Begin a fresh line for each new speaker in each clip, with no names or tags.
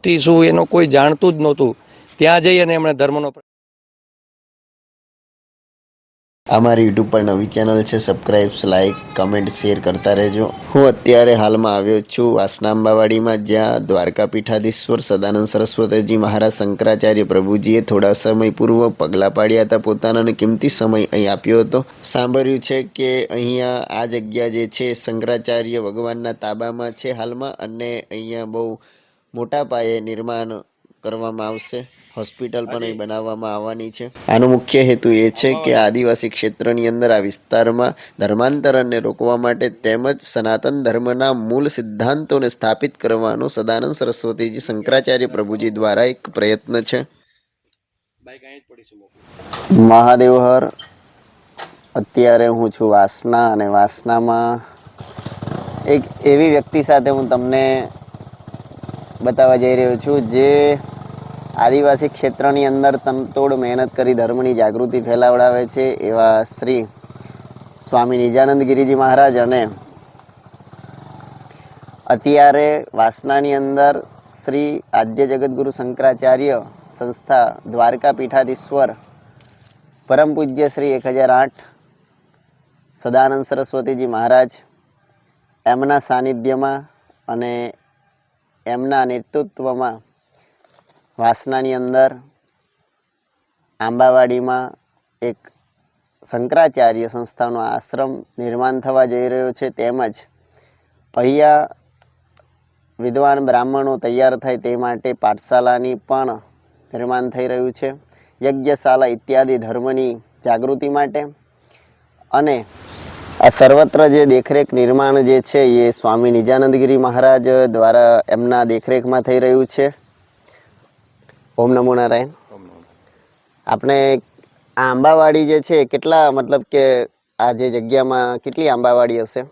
ભક્તિ શું એનો કોઈ જાણતું જ નહોતું. ત્યાં જઈ અને એમણે ધર્મનો
અમારી યુટ્યુબ પર નવી ચેનલ છે સબસ્ક્રાઇબ લાઇક કમેન્ટ શેર કરતા રહેજો. હું અત્યારે હાલમાં આવ્યો છું વાસના અંબાવાડીમાં જ્યાં દ્વારકા પીઠાધીશ્વર સદાનંદ સરસ્વતીજી મહારાજ શંકરાચાર્ય પ્રભુજીએ થોડા સમય પૂર્વ પગલાં પાડ્યા હતા, પોતાનો અને કિંમતી સમય અહીં આપ્યો હતો. સાંભળ્યું છે કે અહીંયા આ જગ્યા જે છે, શંકરાચાર્ય ભગવાનના તાબામાં છે હાલમાં, અને અહીંયા બહુ મોટા પાયે નિર્માણ કરવામાં આવશે. હોસ્પિટલ પણ અહીં બનાવવામાં આવવાની છે. આનો મુખ્ય હેતુ એ છે કે આદિવાસી ક્ષેત્રની અંદર આ વિસ્તારમાં ધર્માંતરણને રોકવા માટે તેમજ સનાતન ધર્મના મૂળ સિદ્ધાંતોને સ્થાપિત કરવાનો સદાનંદ સરસ્વતીજી શંકરાચાર્ય પ્રભુજી દ્વારા એક પ્રયત્ન છે. મહાદેવ હર અત્યારે હું છું વાસના અને વાસનામાં એક એવી વ્યક્તિ સાથે હું તમને બતાવવા જઈ રહ્યો છું જે આદિવાસી ક્ષેત્રની અંદર તનતોડ મહેનત કરી ધર્મની જાગૃતિ ફેલાવડાવે છે એવા શ્રી સ્વામી નિજાનંદ ગિરિજી મહારાજ અને અત્યારે વાસનાની અંદર શ્રી આદ્ય જગતગુરુ શંકરાચાર્ય સંસ્થા દ્વારકા પીઠાધીશ્વર, પરમ પૂજ્ય શ્રી એક હજાર આઠ, સદાનંદ સરસ્વતીજી મહારાજ, એમના સાનિધ્યમાં અને એમના નેતૃત્વમાં વાસનાની અંદર, આંબાવાડીમાં એક શંકરાચાર્ય સંસ્થાનો આશ્રમ નિર્માણ થવા જઈ રહ્યો છે. તેમજ અહીંયા વિદ્વાન બ્રાહ્મણો તૈયાર થાય તે માટે પાઠશાલાની પણ નિર્માણ થઈ રહ્યું છે. યજ્ઞશાલા ઇત્યાદિ ધર્મની જાગૃતિ માટે અને આ સર્વત્ર જે દેખરેખ નિર્માણ જે છે એ સ્વામી નિજાનંદગીરી મહારાજ દ્વારા એમના દેખરેખમાં થઈ રહ્યું છે. ઓમ નમો નારાયણ. આપણે આ આંબાવાડી જે છે કેટલા મતલબ કે આ જે જગ્યામાં કેટલી આંબાવાડી હશે?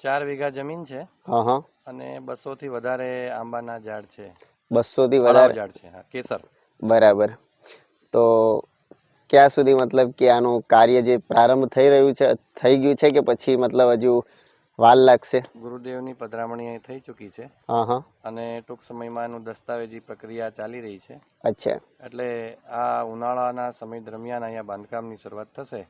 ચાર વીઘા જમીન છે.
હા હા.
અને બસો થી વધારે આંબાના ઝાડ છે.
બસોથી
વધારે
વધારે.
ઝાડ છે હા કેસર.
બરાબર. તો ક્યાં સુધી મતલબ કે આનું કાર્ય જે પ્રારંભ થઈ રહ્યું છે થઈ ગયું છે કે પછી મતલબ હજુ વાર લાગશે?
ગુરુદેવની પધરામણી અહીં થઈ ચૂકી છે.
હા હા.
અને ટૂંક સમયમાં એનું દસ્તાવેજી પ્રક્રિયા ચાલી રહી છે.
અચ્છા.
એટલે આ ઉનાળાના સમય દરમિયાન અહીંયા બાંધકામની શરૂઆત થશે.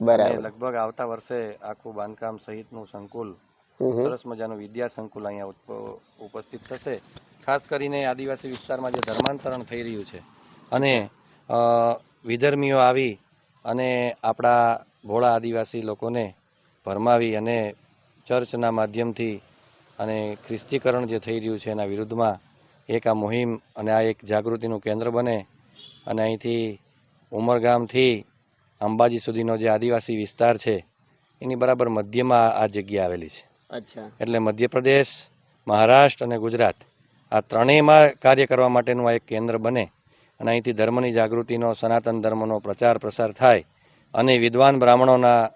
બરાબર.
લગભગ આવતા વર્ષે આખું બાંધકામ સહિતનું સંકુલ. સરસ મજાનું વિદ્યા સંકુલ અહીંયા ઉપ- ઉપસ્થિત થશે. ખાસ કરીને આદિવાસી વિસ્તારમાં જે ધર્માંતરણ થઈ રહ્યું છે. અને વિધર્મીઓ આવી અને આપણા ભોળા આદિવાસી લોકોને ભરમાવી અને ચર્ચના માધ્યમથી અને ખ્રિસ્તીકરણ જે થઈ રહ્યું છે એના વિરુદ્ધમાં એક આ મુહિમ અને આ એક જાગૃતિનું કેન્દ્ર બને અને અહીંથી ઉમરગામથી અંબાજી સુધીનો જે આદિવાસી વિસ્તાર છે એની બરાબર મધ્યમાં આ જગ્યા આવેલી છે.
અચ્છા.
એટલે મધ્યપ્રદેશ મહારાષ્ટ્ર અને ગુજરાત આ ત્રણેયમાં કાર્ય કરવા માટેનું આ એક કેન્દ્ર બને. અને અહીંથી ધર્મની જાગૃતિનો સનાતન ધર્મનો પ્રચાર પ્રસાર થાય. અને વિદ્વાન બ્રાહ્મણોના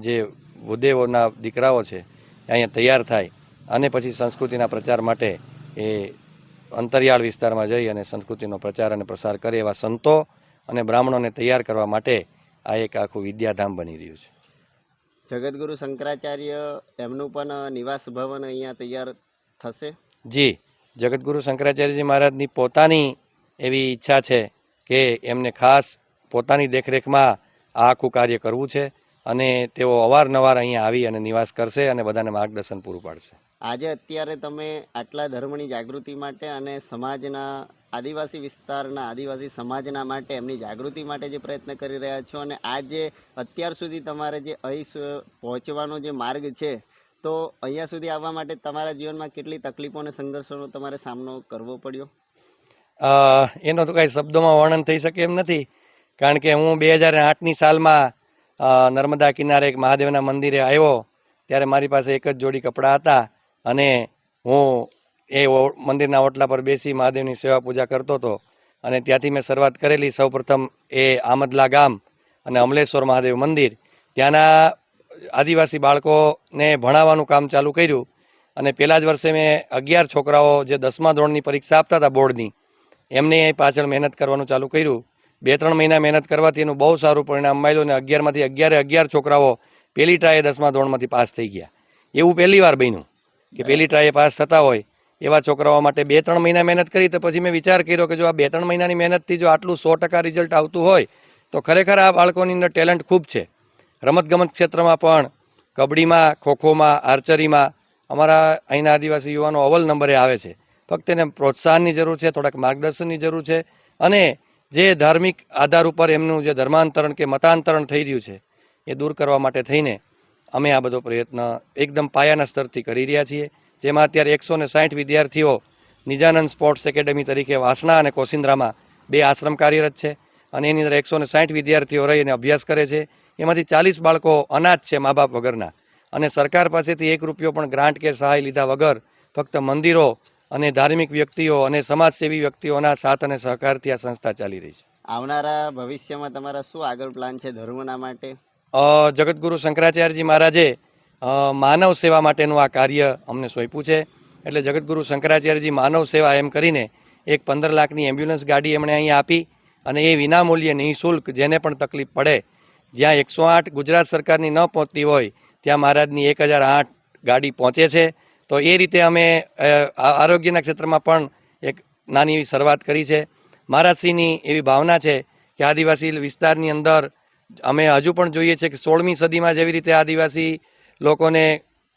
જે ભૂદેવોના દીકરાઓ છે એ અહીંયા તૈયાર થાય. અને પછી સંસ્કૃતિના પ્રચાર માટે એ અંતરિયાળ વિસ્તારમાં જઈ અને સંસ્કૃતિનો પ્રચાર અને પ્રસાર કરે એવા સંતો અને બ્રાહ્મણોને તૈયાર કરવા માટે આ એક આખું વિદ્યાધામ બની રહ્યું છે.
જગતગુરુ શંકરાચાર્ય એમનું પણ નિવાસ ભવન અહીંયા તૈયાર થશે?
જી જગતગુરુ શંકરાચાર્યજી મહારાજની પોતાની એવી ઈચ્છા છે કે એમને ખાસ પોતાની દેખરેખમાં આ આખું કાર્ય કરવું છે અને તેઓ અવારનવાર અહીંયા આવી અને નિવાસ કરશે અને બધાને માર્ગદર્શન પૂરું પાડશે.
આજે અત્યારે તમે આટલા ધર્મની જાગૃતિ માટે અને સમાજના આદિવાસી વિસ્તારના આદિવાસી સમાજના માટે એમની જાગૃતિ માટે જે પ્રયત્ન કરી રહ્યા છો અને આજે અત્યાર સુધી તમારે જે અહીં પહોંચવાનો જે માર્ગ છે, તો અહીંયા સુધી આવવા માટે તમારા જીવનમાં કેટલી તકલીફો અને સંઘર્ષોનો તમારે સામનો કરવો પડ્યો?
એનો તો કાંઈ શબ્દોમાં વર્ણન થઈ શકે એમ નથી. કારણ કે હું બે હજાર આઠની સાલમાં નર્મદા કિનારે એક મહાદેવના મંદિરે આવ્યો. ત્યારે મારી પાસે એક જ જોડી કપડાં હતા અને હું એ મંદિરના ઓટલા પર બેસી મહાદેવની સેવા પૂજા કરતો હતો. અને ત્યાંથી મેં શરૂઆત કરેલી સૌપ્રથમ એ આમદલા ગામ અને અમલેશ્વર મહાદેવ મંદિર. ત્યાંના આદિવાસી બાળકોને ભણાવવાનું કામ ચાલુ કર્યું. અને પહેલા જ વર્ષે મેં અગિયાર છોકરાઓ જે દસમા ધોરણની પરીક્ષા આપતા હતા બોર્ડની એમને પાછળ મહેનત કરવાનું ચાલુ કર્યું. બે ત્રણ મહિના મહેનત કરવાથી એનું બહુ સારું પરિણામ મળ્યું અને અગિયારમાંથી અગિયારે અગિયાર છોકરાઓ પહેલી ટ્રાયે દસમા ધોરણમાંથી પાસ થઈ ગયા. એવું પહેલી વાર બન્યું કે પહેલી ટ્રાયે પાસ થતા હોય એવા છોકરાઓ માટે બે ત્રણ મહિના મહેનત કરી તો પછી મેં વિચાર કર્યો કે જો આ બે ત્રણ મહિનાની મહેનતથી જો આટલું સો ટકા રિઝલ્ટ આવતું હોય તો ખરેખર આ બાળકોની અંદર ટેલેન્ટ ખૂબ છે. રમતગમત ક્ષેત્રમાં પણ કબડ્ડીમાં ખોખોમાં આર્ચરીમાં અમારા અહીંના આદિવાસી યુવાનો અવ્વલ નંબરે આવે છે. ફક્ત એને પ્રોત્સાહનની જરૂર છે, થોડાક માર્ગદર્શનની જરૂર છે અને જે ધાર્મિક આધાર ઉપર એમનું જે ધર્માંતરણ કે મતાંતરણ થઈ રહ્યું છે, એ દૂર કરવા માટે થઈને અમે આ બધો પ્રયત્ન એકદમ પાયાના સ્તરથી કરી રહ્યા છીએ. જેમાં અત્યારે એકસો ને સાઠ વિદ્યાર્થીઓ નિજાનંદ સ્પોર્ટ્સ એકેડેમી તરીકે વાસણા અને કોસિન્દ્રામાં બે આશ્રમ કાર્યરત છે અને એની અંદર એકસો ને સાઠ વિદ્યાર્થીઓ રહી અને અભ્યાસ કરે છે. એમાંથી ચાલીસ બાળકો અનાથ છે મા બાપ વગરના. અને સરકાર પાસેથી એક રૂપિયો પણ ગ્રાન્ટ કે સહાય લીધા વગર ફક્ત મંદિરો અને ધાર્મિક વ્યક્તિઓ અને સમાજસેવી વ્યક્તિઓના સાથ અને સહકારથી આ સંસ્થા ચાલી રહી છે.
આવનારા ભવિષ્યમાં તમારા શું આગળ પ્લાન છે ધર્મના માટે?
જગતગુરુ શંકરાચાર્યજી મહારાજે માનવ સેવા માટેનું આ કાર્ય અમને સોંપ્યું છે. એટલે જગતગુરુ શંકરાચાર્યજી માનવ સેવા એમ કરીને એક પંદર લાખની એમ્બ્યુલન્સ ગાડી એમણે અહીં આપી અને એ વિનામૂલ્યે નિઃશુલ્ક જેને પણ તકલીફ પડે જ્યાં એકસો આઠ ગુજરાત સરકારની ન પહોંચતી હોય ત્યાં મહારાજની એક હજાર આઠ ગાડી પહોંચે છે. તો એ રીતે અમે આરોગ્યના ક્ષેત્રમાં પણ એક નાની એવી શરૂઆત કરી છે. મહારાજશ્રીની એવી ભાવના છે કે આદિવાસી વિસ્તારની અંદર અમે હજુ પણ જોઈએ છે કે સોળમી સદીમાં જેવી રીતે આદિવાસી લોકોને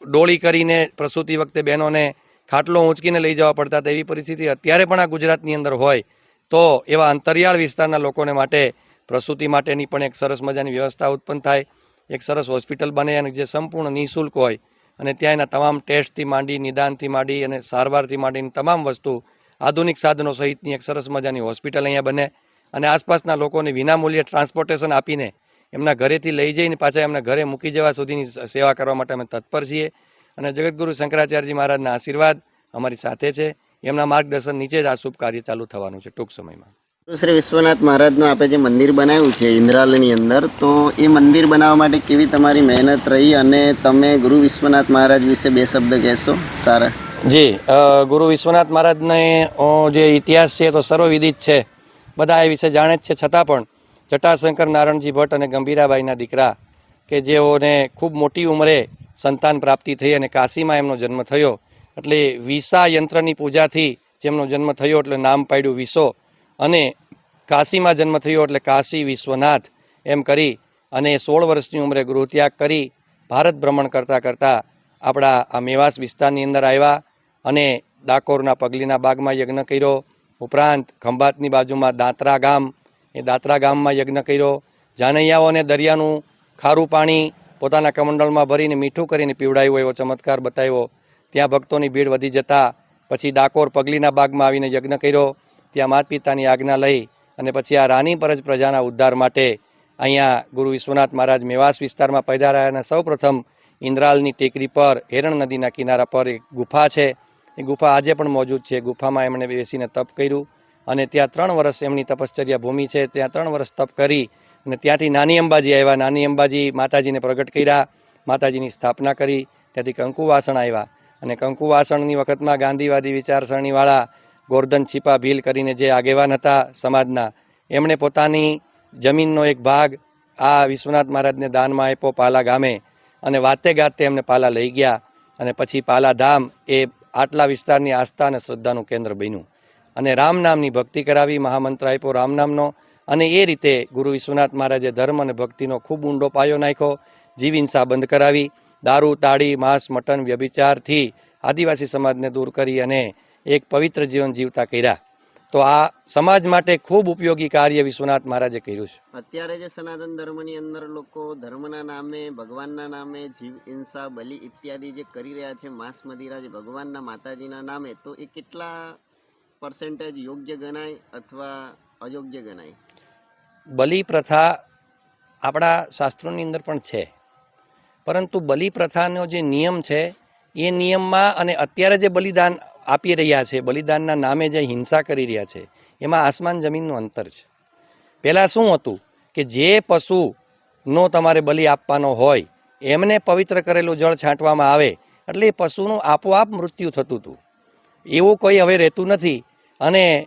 ડોળી કરીને પ્રસૂતિ વખતે બહેનોને ખાટલો ઊંચકીને લઈ જવા પડતા હતા એવી પરિસ્થિતિ અત્યારે પણ આ ગુજરાતની અંદર હોય, તો એવા અંતરિયાળ વિસ્તારના લોકોને માટે પ્રસૂતિ માટેની પણ એક સરસ મજાની વ્યવસ્થા ઉત્પન્ન થાય, એક સરસ હોસ્પિટલ બને અને જે સંપૂર્ણ નિઃશુલ્ક હોય અને ત્યાં એના તમામ ટેસ્ટથી માંડી, નિદાનથી માંડી અને સારવારથી માંડીની તમામ વસ્તુ આધુનિક સાધનો સહિતની એક સરસ મજાની હોસ્પિટલ અહીંયા બને અને આસપાસના લોકોને વિનામૂલ્યે ટ્રાન્સપોર્ટેશન આપીને એમના ઘરેથી લઈ જઈને પાછા એમના ઘરે મૂકી જવા સુધીની સેવા કરવા માટે અમે તત્પર છીએ. અને જગતગુરુ શંકરાચાર્યજી મહારાજના આશીર્વાદ અમારી સાથે છે. એમના માર્ગદર્શન નીચે જ આ શુભ કાર્ય ચાલુ થવાનું છે ટૂંક સમયમાં.
શ્રી વિશ્વનાથ મહારાજનું આપણે જે મંદિર બનાવ્યું છે ઇન્દ્રાલયની અંદર, તો એ મંદિર બનાવવા માટે કેવી તમારી મહેનત રહી અને તમે ગુરુ વિશ્વનાથ મહારાજ વિશે બે શબ્દ કહેશો? સારા.
જી ગુરુ વિશ્વનાથ મહારાજને જે ઇતિહાસ છે તો સર્વવિદિત છે. બધા એ વિશે જાણે જ છે. છતાં પણ જટાશંકર નારણજી ભટ્ટ અને ગંભીરાબાઈના દીકરા કે જેઓને ખૂબ મોટી ઉંમરે સંતાન પ્રાપ્તિ થઈ અને કાશીમાં એમનો જન્મ થયો. એટલે વિસા યંત્રની પૂજાથી જેમનો જન્મ થયો, એટલે નામ પાડ્યું વિસો. અને કાશીમાં જન્મ થયો એટલે કાશી વિશ્વનાથ એમ કરી અને સોળ વર્ષની ઉંમરે ગૃહત્યાગ કરી ભારત ભ્રમણ કરતાં કરતાં આપણા આ મેવાસ વિસ્તારની અંદર આવ્યા અને ડાકોરના પગલીના બાગમાં યજ્ઞ કર્યો. ઉપરાંત ખંભાતની બાજુમાં દાંતરા ગામ, એ દાંતરા ગામમાં યજ્ઞ કર્યો. જાનૈયાઓને દરિયાનું ખારું પાણી પોતાના કમંડળમાં ભરીને મીઠું કરીને પીવડાવ્યું એવો ચમત્કાર બતાવ્યો. ત્યાં ભક્તોની ભીડ વધી જતા પછી ડાકોર પગલીના બાગમાં આવીને યજ્ઞ કર્યો. ત્યાં માત પિતાની આજ્ઞા લઈ અને પછી આ રાની પરજ પ્રજાના ઉદ્ધાર માટે અહીંયા ગુરુ વિશ્વનાથ મહારાજ મેવાસ વિસ્તારમાં પધાર્યા અને સૌપ્રથમ ઇન્દ્રાલની ટેકરી પર, હેરણ નદીના કિનારા પર એક ગુફા છે. એ ગુફા આજે પણ મોજૂદ છે. ગુફામાં એમણે બેસીને તપ કર્યું અને ત્યાં ત્રણ વર્ષ એમની તપશ્ચર્યા ભૂમિ છે. ત્યાં ત્રણ વર્ષ તપ કરી અને ત્યાંથી નાની અંબાજી આવ્યા. નાની અંબાજી માતાજીને પ્રગટ કર્યા, માતાજીની સ્થાપના કરી. ત્યાંથી કંકુવાસણ આવ્યા અને કંકુવાસણની વખતમાં ગાંધીવાદી વિચારસરણીવાળા ગોરધન છીપા ભીલ કરીને જે આગેવાન હતા સમાજના, એમણે પોતાની જમીનનો એક ભાગ આ વિશ્વનાથ મહારાજને દાનમાં આપ્યો પાલા ગામે અને વાતે ગાતે એમને પાલા લઈ ગયા અને પછી પાલા ધામ એ આટલા વિસ્તારની આસ્થા અને શ્રદ્ધાનું કેન્દ્ર બન્યું. અને રામ નામની ભક્તિ કરાવી, મહામંત્ર આપ્યો રામ નામનો અને એ રીતે ગુરુ વિશ્વનાથ મહારાજે ધર્મ અને ભક્તિનો ખૂબ ઊંડો પાયો નાખ્યો જીવ હિંસા બંધ કરાવી, દારૂ, તાળી, માંસ, મટન, વ્યભિચારથી આદિવાસી સમાજને દૂર કરી અને એક પવિત્ર જીવન જીવતા કર્યા. તો આ સમાજ માટે ખૂબ ઉપયોગી કાર્ય વિશ્વનાથ મહારાજે કર્યું છે.
અત્યારે જે સનાતન ધર્મની અંદર લોકો ધર્મના નામે ભગવાનના નામે જીવ હિંસા બલિ ઇત્યાદિ જે કરી રહ્યા છે માસ મદિરા જે ભગવાનના માતાજીના નામે તો એ કેટલા પર્સન્ટેજ યોગ્ય ગણાય અથવા અયોગ્ય ગણાય?
બલિ પ્રથા આપણા શાસ્ત્રોની અંદર પણ છે. પરંતુ બલિ પ્રથાનો જે નિયમ છે એ નિયમમાં અને અત્યારે જે બલિદાન આપી રહ્યા છે, બલિદાનના નામે જે હિંસા કરી રહ્યા છે, એમાં આસમાન જમીનનું અંતર છે. પહેલાં શું હતું કે જે પશુનો તમારે બલિ આપવાનો હોય, એમને પવિત્ર કરેલું જળ છાંટવામાં આવે, એટલે એ પશુનું આપોઆપ મૃત્યુ થતું હતું. એવું કોઈ હવે રહેતું નથી અને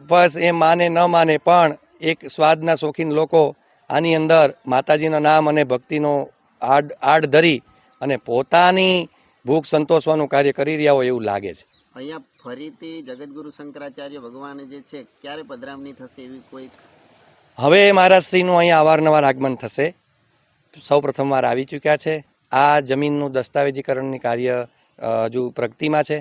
બસ એ માને ન માને પણ એક સ્વાદના શોખીન લોકો આની અંદર માતાજીના નામ અને ભક્તિનો આડ આડ ધરી અને પોતાની ભૂખ સંતોષવાનું કાર્ય કરી રહ્યા હોય એવું લાગે છે.
અહીંયા ફરીથી જગતગુરુ શંકરાચાર્ય ભગવાન જે છે ક્યારે પધરામણી થશે એવી કોઈ
હવે મહારાજશ્રીનું અહીંયા અવારનવાર આગમન થશે. સૌ પ્રથમવાર આવી ચૂક્યા છે. આ જમીનનું દસ્તાવેજીકરણની કાર્ય હજુ પ્રગતિમાં છે.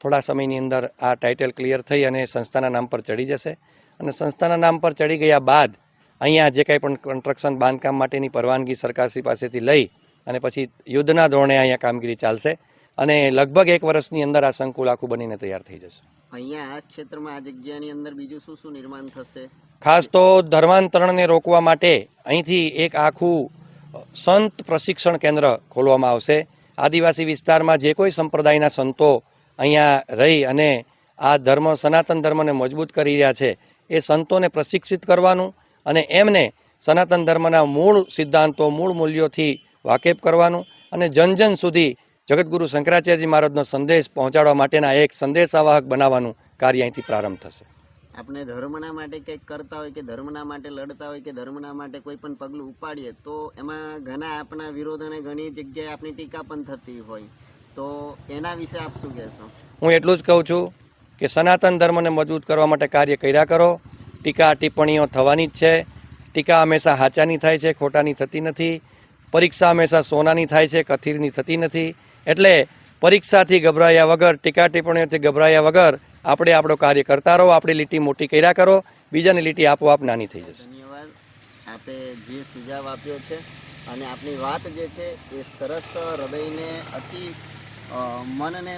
થોડા સમયની અંદર આ ટાઇટલ ક્લિયર થઈ અને સંસ્થાના નામ પર ચડી જશે. અને સંસ્થાના નામ પર ચડી ગયા બાદ અહીંયા જે કંઈ પણ કન્સ્ટ્રક્શન બાંધકામ માટેની પરવાનગી સરકારશ્રી પાસેથી લઈ અને પછી યુદ્ધના ધોરણે અહીંયા કામગીરી ચાલશે અને લગભગ એક વર્ષની અંદર આ સંકુલ આખું બનીને તૈયાર થઈ જશે.
અહીંયા આ ક્ષેત્રમાં આ જગ્યાની અંદર બીજું શું શું નિર્માણ થશે?
ખાસ તો ધર્માંતરણને રોકવા માટે અહીંથી એક આખું સંત પ્રશિક્ષણ કેન્દ્ર ખોલવામાં આવશે. આદિવાસી વિસ્તારમાં જે કોઈ સંપ્રદાયના સંતો અહીંયા રહી અને આ ધર્મ સનાતન ધર્મને મજબૂત કરી રહ્યા છે એ સંતોને પ્રશિક્ષિત કરવાનું અને એમને સનાતન ધર્મના મૂળ સિદ્ધાંતો મૂળ મૂલ્યોથી વાકેફ કરવાનું અને જન જન સુધી જગતગુરુ શંકરાચાર્યજી મહારાજનો સંદેશ પહોંચાડવા માટેના એક સંદેશાવાહક બનાવવાનું કાર્ય અહીંથી પ્રારંભ થશે.
આપણે ધર્મના માટે કંઈક કરતા હોય કે ધર્મના માટે લડતા હોય કે ધર્મના માટે કોઈ પણ પગલું ઉપાડીએ તો એમાં ઘણા આપણા વિરોધ અને ઘણી જગ્યાએ આપણી ટીકા પણ થતી હોય. તો એના વિશે આપ શું કહેશો?
હું એટલું જ કહું છું કે સનાતન ધર્મને મજબૂત કરવા માટે કાર્ય કર્યા કરો. ટીકા ટિપ્પણીઓ થવાની જ છે. ટીકા હંમેશા હાચાની થાય છે ખોટાની થતી નથી. પરીક્ષા હંમેશા સોનાની થાય છે, કથિરની થતી નથી. એટલે પરીક્ષાથી ગભરાયા વગર, ટીકા ટિપ્પણીઓથી ગભરાયા વગર આપણે આપણો કાર્ય કરતા રહો, આપણી લીટી મોટી કર્યા કરો, બીજાની લીટી આપોઆપ નાની થઈ જશે.
આપે જે સુઝાવ આપ્યો છે અને આપની વાત જે છે એ સરસ હૃદયને અતિ મનને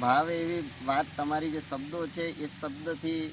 ભાવે એવી વાત તમારી જે શબ્દો છે, એ શબ્દથી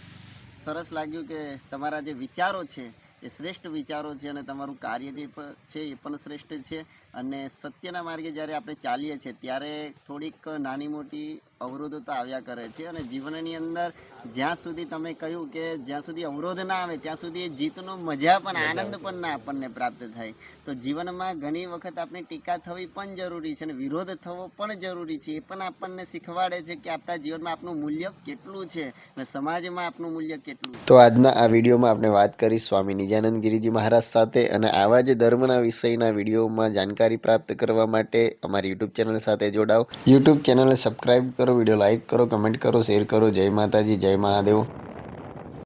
સરસ લાગ્યું કે તમારા જે વિચારો છે એ શ્રેષ્ઠ વિચારો છે અને તમારું કાર્ય જે છે એ પણ શ્રેષ્ઠ છે. અને સત્યના માર્ગે જ્યારે આપણે ચાલીએ છીએ, ત્યારે થોડીક નાની મોટી અવરોધો તો આવ્યા કરે છે અને જીવનની અંદર જ્યાં સુધી તમે કહ્યું કે જ્યાં સુધી અવરોધ ના આવે ત્યાં સુધી જીતનો મજા પણ આનંદ પણ ના આપણને પ્રાપ્ત થાય. તો જીવનમાં ઘણી વખત આપણે ટીકા થવી પણ જરૂરી છે અને વિરોધ થવો પણ જરૂરી છે. એ પણ આપણને શીખવાડે છે કે આપણા જીવનમાં આપનું મૂલ્ય કેટલું છે અને સમાજમાં આપનું મૂલ્ય કેટલું તો આજના આ વિડીયોમાં આપણે વાત કરી સ્વામી નિજાનંદ ગિરિજી મહારાજ સાથે અને આવા જ ધર્મના વિષયના વિડીયોમાં જાણકારી પ્રાપ્ત કરવા માટે અમારી યુટ્યુબ ચેનલ સાથે જોડાઓ. યુટ્યુબ ચેનલને સબસ્ક્રાઇબ કરો વીડિયો લાઇક કરો કમેન્ટ કરો શેર કરો. જય માતાજી જય મહાદેવ.